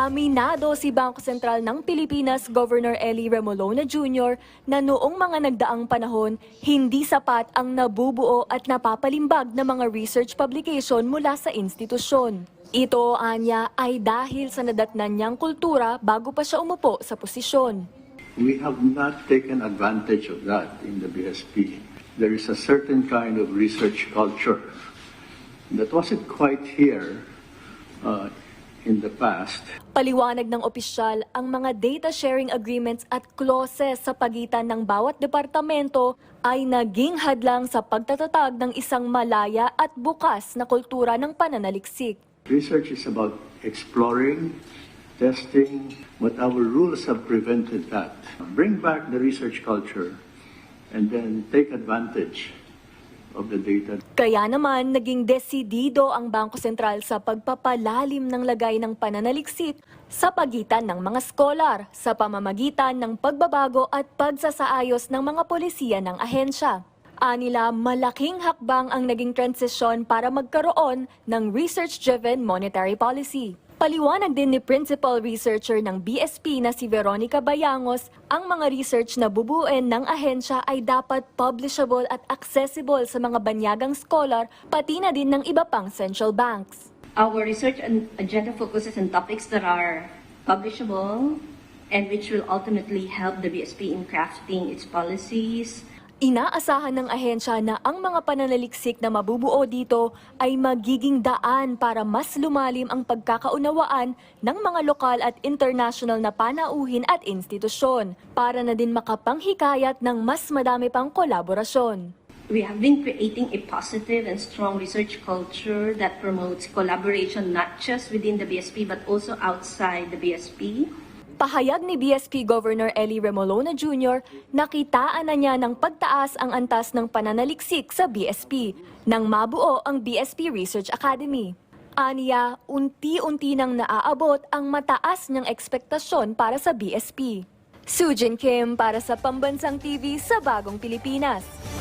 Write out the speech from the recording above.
Aminado si Bangko Sentral ng Pilipinas Governor Eli Remolona Jr. na noong mga nagdaang panahon, hindi sapat ang nabubuo at napapalimbag na mga research publication mula sa institusyon. Ito, anya, ay dahil sa nadatnan niyang kultura bago pa siya umupo sa posisyon. We have not taken advantage of that in the BSP. There is a certain kind of research culture that wasn't quite here uh, in the past. Paliwanag ng opisyal, ang mga data sharing agreements at clauses sa pagitan ng bawat departamento ay naging hadlang sa pagtatatag ng isang malaya at bukas na kultura ng pananaliksik. Research is about exploring, testing, but our rules have prevented that. Bring back the research culture and then take advantage of the data. Kaya naman naging desidido ang Bangko Sentral sa pagpapalalim ng lagay ng pananaliksik sa pagitan ng mga skolar sa pamamagitan ng pagbabago at pagsasaayos ng mga polisiya ng ahensya. Anila, malaking hakbang ang naging transisyon para magkaroon ng research-driven monetary policy. Paliwanag din ni principal researcher ng BSP na si Veronica Bayangos, ang mga research na bubuin ng ahensya ay dapat publishable at accessible sa mga banyagang scholar, pati na din ng iba pang central banks. Our research agenda focuses on topics that are publishable and which will ultimately help the BSP in crafting its policies, Inaasahan ng ahensya na ang mga pananaliksik na mabubuo dito ay magiging daan para mas lumalim ang pagkakaunawaan ng mga lokal at international na panauhin at institusyon para na din makapanghikayat ng mas madami pang kolaborasyon. We have been creating a positive and strong research culture that promotes collaboration not just within the BSP but also outside the BSP. Pahayag ni BSP Governor Eli Remolona Jr., nakitaan na niya ng pagtaas ang antas ng pananaliksik sa BSP nang mabuo ang BSP Research Academy. Aniya, unti-unti nang naaabot ang mataas niyang ekspektasyon para sa BSP. Sujin Kim para sa Pambansang TV sa Bagong Pilipinas.